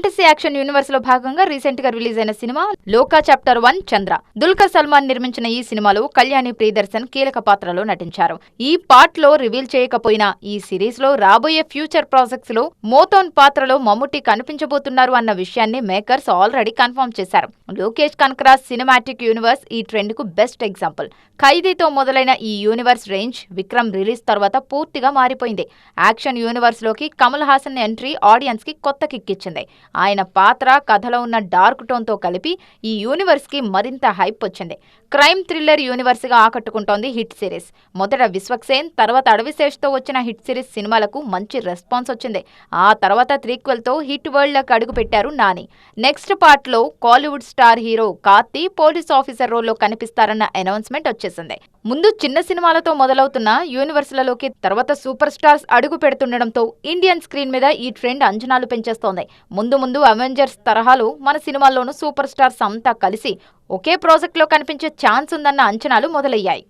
Fantasy action యూనివర్స్లో భాగంగా రీసెంట్గా release అయిన cinema Loka chapter one Chandra. Dulquer Salmaan నిర్మించిన ఈ సినిమాలో కళ్యాణి ప్రియదర్శన్ కీలక పాత్రలో నటించారు. ఈ పార్ట్లో రివీల్ చేయకపోయినా ఈ సిరీస్లో రాబోయే ఫ్యూచర్ ప్రాజెక్ట్స్లో మోతోన్ పాత్రలో మమ్ముట్టి కనిపించబోతున్నారు అన్న విషయాన్ని మేకర్స్ ఆల్రెడీ కన్ఫర్మ్ చేశారు. లోకేష్ కనకరాజ్ సినిమాటిక్ యూనివర్స్ ఈ ట్రెండ్కు బెస్ట్ ఎగ్జాంపుల్ ఖైదీతో మొదలైన ఈ యూనివర్స్ రేంజ్ విక్రమ్ రిలీజ్ తర్వాత పూర్తిగా మారిపోయింది. యాక్షన్ యూనివర్స్లోకి కమల్ హాసన్ ఎంట్రీ ఆడియన్స్కి కొత్త కిక్కిచ్చింది ఆయన పాత్ర కథలో ఉన్న డార్క్ టోన్తో కలిపి ఈ యూనివర్స్కి మరింత హైప్ వచ్చింది. క్రైమ్ థ్రిల్లర్ యూనివర్స్గా ఆకట్టుకుంటోంది హిట్ సిరీస్ మొదట విశ్వక్సేన్ తర్వాత అడవిశేష్తో వచ్చిన హిట్ సిరీస్ సినిమాలకు మంచి రెస్పాన్స్ వచ్చింది. ఆ తర్వాత త్రీక్వెల్తో హిట్ వరల్డ్లోకి అడుగుపెట్టారు నాని. నెక్స్ట్ పార్ట్లో Kollywood star hero Karthi police officer రోల్లో కనిపిస్తారన్న అనౌన్స్మెంట్ వచ్చేసింది. ముందు చిన్న సినిమాలతో మొదలవుతున్న యూనివర్స్లలోకి తర్వాత సూపర్ స్టార్స్ అడుగు పెడుతుండడంతో ఇండియన్ స్క్రీన్ మీద ఈ ట్రెండ్ అంచనాలు పెంచేస్తోంది. ముందు ముందు అవెంజర్స్ తరహాలో మన సినిమాల్లోనూ సూపర్ స్టార్స్ అంతా కలిసి ఒకే ప్రాజెక్ట్లో కనిపించే ఛాన్స్ ఉందన్న అంచనాలు మొదలయ్యాయి.